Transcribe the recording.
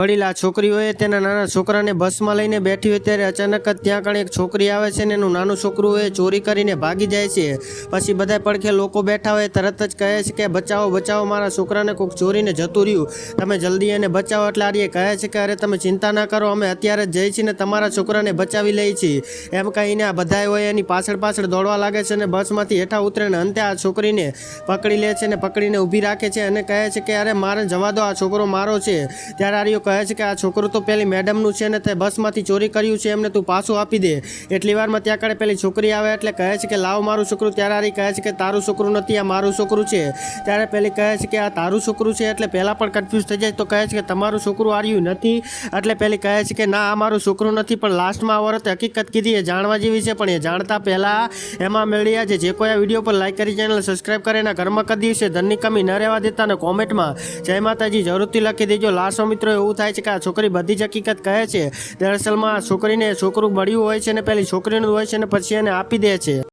વડીલા છોકરીઓએ તેના નાના છોકરાને બસમાં લઈને બેઠી હોય ત્યારે અચાનક જ ત્યાં કણે એક છોકરી આવે છે ને એનું નાનું છોકરું એ ચોરી કરીને ભાગી જાય છે. પછી બધા પડખે લોકો બેઠા હોય તરત જ કહે છે કે, બચાવો બચાવો, મારા છોકરાને કોઈક ચોરીને જતું રહ્યું. તમે જલ્દી એને બચાવો. એટલે આર્ય કહે છે કે, અરે, તમે ચિંતા ના કરો, અમે અત્યારે જ જઈ છીએ ને તમારા છોકરાને બચાવી લઈએ છીએ એમ કહીને આ બધા હોય એની પાછળ પાછળ દોડવા લાગે છે અને બસમાંથી હેઠા ઉતરે ને અંતે આ છોકરીને પકડી લે છે ને પકડીને ઊભી રાખે છે અને કહે છે કે, અરે, મારે જવા દો, આ છોકરો મારો છે. ત્યારે આર્યો કહે છે કે આ છોકરું તો પેલી મેડમનું છે ને તે બસમાંથી ચોરી કર્યું છે, એમને તું પાછું આપી દે. એટલી વારમાં ત્યાં કાળે પેલી છોકરી આવે એટલે કહે છે કે લાવ મારું છોકરું. ત્યારે આરી કહે છે કે તારું છોકરું નથી, આ મારું છોકરું છે. ત્યારે પેલી કહે છે કે આ તારું છોકરું છે એટલે પહેલાં પણ કન્ફ્યુઝ થઈ જાય તો કહે છે કે તમારું છોકરું આર્યું નથી. એટલે પેલી કહે છે કે ના, આ મારું છોકરું નથી, પણ લાસ્ટમાં આ વરત હકીકત કીધી, એ જાણવા જેવી છે, પણ એ જાણતા પહેલાં એમાં મેળ્યા છે. જે કોઈ આ વીડિયો પર લાઈક કરી ચેનલ સબસ્ક્રાઈબ કરે એના ઘરમાં કદી દિવસે ધનની કમી ન રહેવા દેતા અને કોમેન્ટમાં જય માતાજી, જરૂરથી લખી દેજો. લાસ્ટમાં મિત્રો, એવું થાય છે કે આ છોકરી બધી જ હકીકત કહે છે. દરસલમાં આ છોકરીને છોકરું મળ્યું હોય છે ને, પેલી છોકરીનું હોય છે ને, પછી એને આપી દે છે.